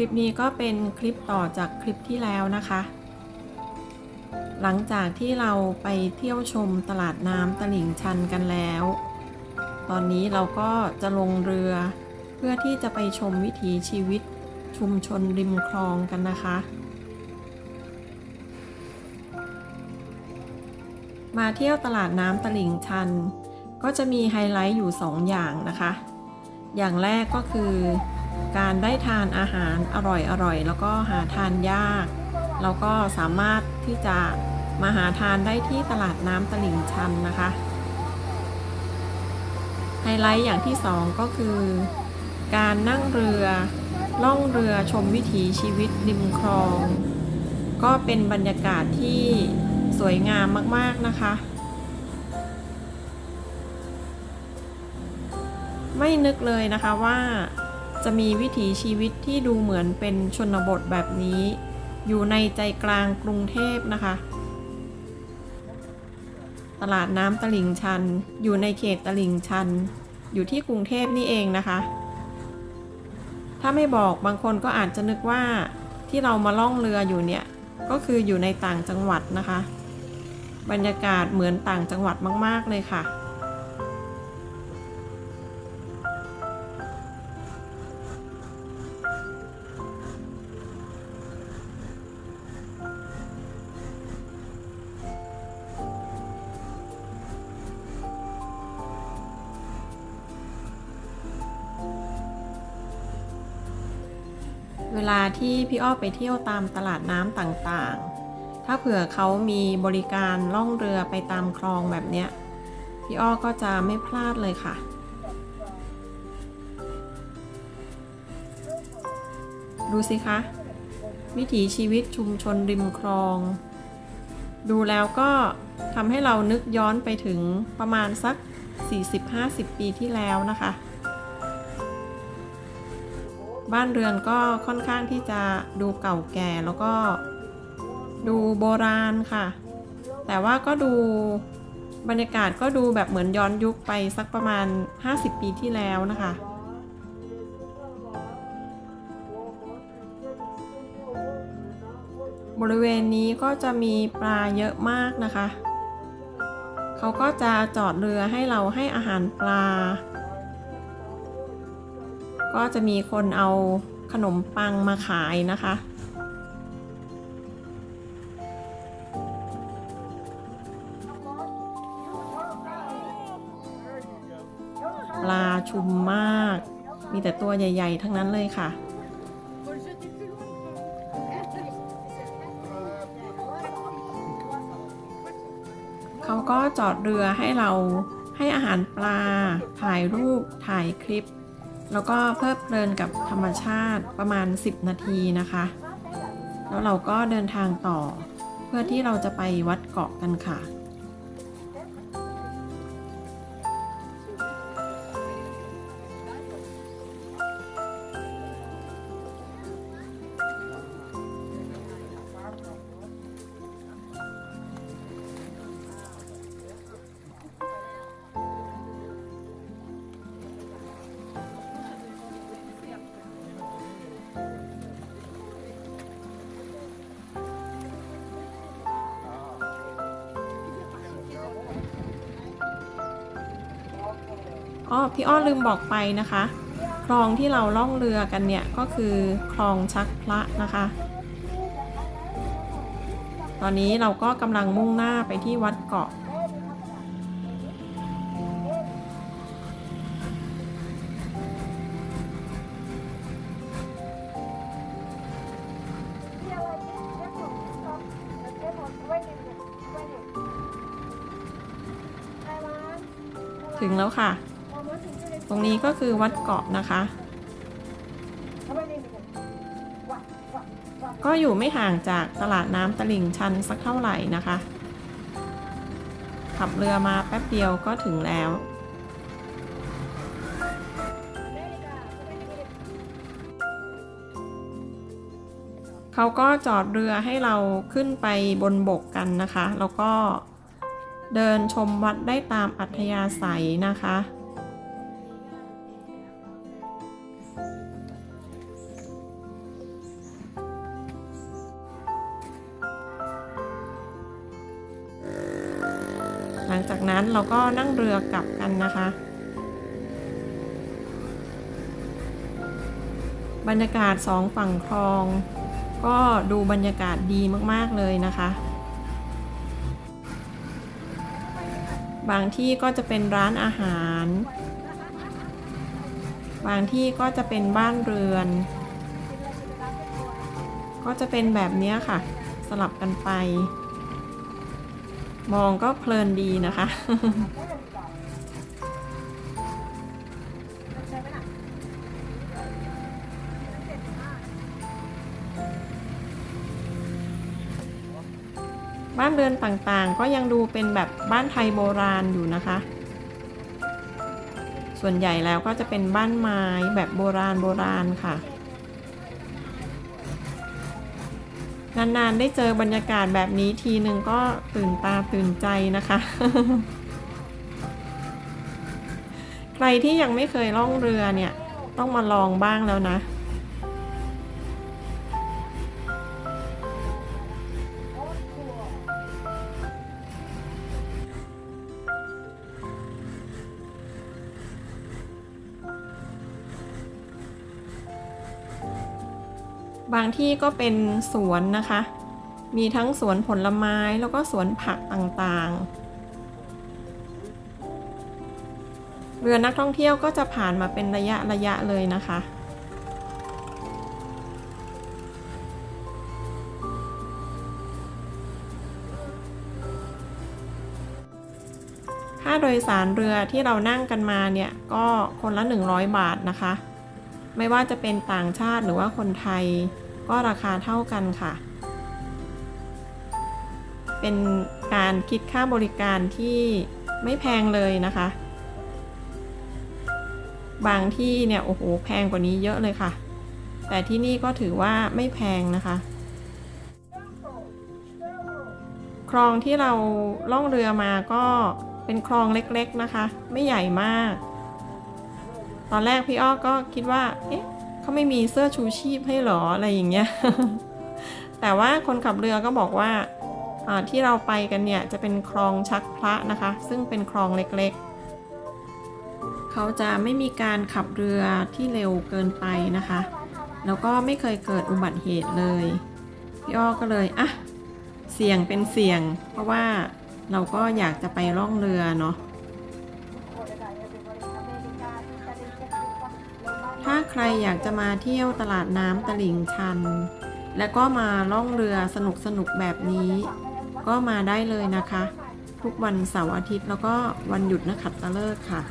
ลิปนี้ก็เป็นคลิปต่อจากคลิปที่แล้วนะคะ หลังจากที่เราไปเที่ยวชมตลาดน้ำตลิ่งชันกันแล้ว ตอนนี้เราก็จะลงเรือเพื่อที่จะไปชมวิถีชีวิตชุมชนริมคลองกันนะคะ มาเที่ยวตลาดน้ำตลิ่งชัน ก็จะมีไฮไลท์อยู่ 2 อย่างนะคะ อย่างแรกก็คือ การได้ทานอาหารอร่อยๆแล้วก็หาทานยาก แล้วก็สามารถที่จะมาหาทานได้ที่ตลาดน้ำตลิ่งชันนะคะ ไฮไลท์อย่างที่2ก็คือการนั่งเรือล่องเรือชมวิถีชีวิตริมคลอง ก็เป็นบรรยากาศที่สวยงามมากๆนะคะ ไม่นึกเลยนะคะว่า จะมีวิถีชีวิตที่ดูเหมือนเป็นชนบทแบบนี้ อยู่ในใจกลางกรุงเทพนะคะ ตลาดน้ำตลิ่งชัน อยู่ในเขตตลิ่งชัน อยู่ที่กรุงเทพนี่เองนะคะ ถ้าไม่บอกบางคนก็อาจจะนึกว่าที่เรามาล่องเรืออยู่เนี่ย ก็คืออยู่ในต่างจังหวัดนะคะ บรรยากาศเหมือนต่างจังหวัดมาก ๆ เลยค่ะ ลาที่พี่อ้อไปเที่ยวตามตลาดน้ำต่างๆ ถ้าเผื่อเขามีบริการล่องเรือไปตามคลองแบบเนี้ย พี่อ้อก็จะไม่พลาดเลยค่ะ ดูสิคะ วิถีชีวิตชุมชนริมคลอง ดูแล้วก็ทำให้เรานึกย้อนไปถึงประมาณสัก 40-50 ปีที่แล้วนะคะ บ้านเรือนก็ค่อนข้างที่จะดูเก่าแก่แล้วก็ดูโบราณค่ะ แต่ว่าก็ดูบรรยากาศก็ดูแบบเหมือนย้อนยุคไปสักประมาณ 50 ปีที่แล้วนะคะ บริเวณนี้ก็จะมีปลาเยอะมากนะคะ เขาก็จะจอดเรือให้เราให้อาหารปลา ก็จะมีคนเอาขนมปังมาขายนะคะ ปลาชุมมาก มีแต่ตัวใหญ่ ๆ ทั้งนั้นเลยค่ะ เขาก็จอดเรือให้เราให้อาหารปลา ถ่ายรูป ถ่ายคลิป แล้วก็เพลิดเพลินกับธรรมชาติประมาณ 10 นาทีนะคะ แล้วเราก็เดินทางต่อ เพื่อที่เราจะไปวัดเกาะกันค่ะ อ้อพี่อ้อลืมบอกไปนะคะ คลองที่เราล่องเรือกันเนี่ยก็คือคลองชักพระนะคะ ตอนนี้เราก็กำลังมุ่งหน้าไปที่วัดเกาะถึงแล้วค่ะ ตรงนี้ก็คือวัดเกาะนะคะ ก็อยู่ไม่ห่างจากตลาดน้ำตลิ่งชันสักเท่าไหร่นะคะ ขับเรือมาแป๊บเดียวก็ถึงแล้วเขาก็จอดเรือให้เราขึ้นไปบนบกกันนะคะ แล้วก็เดินชมวัดได้ตามอัธยาศัยนะคะ หลังจากนั้นเราก็นั่งเรือกลับกันนะคะ บรรยากาศสองฝั่งคลอง ก็ดูบรรยากาศดีมากๆเลยนะคะ บางที่ก็จะเป็นร้านอาหาร บางที่ก็จะเป็นบ้านเรือน ก็จะเป็นแบบนี้ค่ะ สลับกันไป มองก็เพลินดีนะคะบ้านเรือนต่างๆ ก็ยังดูเป็นแบบบ้านไทยโบราณอยู่นะคะ ส่วนใหญ่แล้วก็จะเป็นบ้านไม้แบบโบราณโบราณค่ะ นานๆได้เจอบรรยากาศแบบนี้ทีหนึ่งก็ตื่นตาตื่นใจนะคะ ใครที่ยังไม่เคยล่องเรือเนี่ย ต้องมาลองบ้างแล้วนะ บางที่ก็เป็นสวนนะคะ มีทั้งสวนผลไม้แล้วก็สวนผักต่างๆ เรือนักท่องเที่ยวก็จะผ่านมาเป็นระยะระยะเลยนะคะค่าโดยสารเรือที่เรานั่งกันมาเนี่ยก็คนละ 100 บาทนะคะ ไม่ว่าจะเป็นต่างชาติหรือว่าคนไทย ก็ราคาเท่ากันค่ะ เป็นการคิดค่าบริการที่ไม่แพงเลยนะคะ บางที่เนี่ยโอ้โหแพงกว่านี้เยอะเลยค่ะ แต่ที่นี่ก็ถือว่าไม่แพงนะคะ คลองที่เราล่องเรือมาก็เป็นคลองเล็กๆนะคะ ไม่ใหญ่มาก ตอนแรกพี่อ้อก็คิดว่า เอ๊ะเขาไม่มีเสื้อชูชีพให้หรออะไรอย่างเงี้ย แต่ว่าคนขับเรือก็บอกว่าที่เราไปกันเนี่ยจะเป็นคลองชักพระนะคะ ซึ่งเป็นคลองเล็กๆ เขาจะไม่มีการขับเรือที่เร็วเกินไปนะคะ แล้วก็ไม่เคยเกิดอุบัติเหตุเลย พี่อ้อก็เลยอะเสี่ยงเป็นเสี่ยง เพราะว่าเราก็อยากจะไปล่องเรือเนาะ ถ้าใครอยากจะมาเที่ยวตลาดน้ำตลิ่งชัน และก็มาล่องเรือสนุกสนุกๆแบบนี้ ก็มาได้เลยนะคะ ทุกวันเสาร์อาทิตย์แล้วก็วันหยุดนักขัตฤกษ์ค่ะ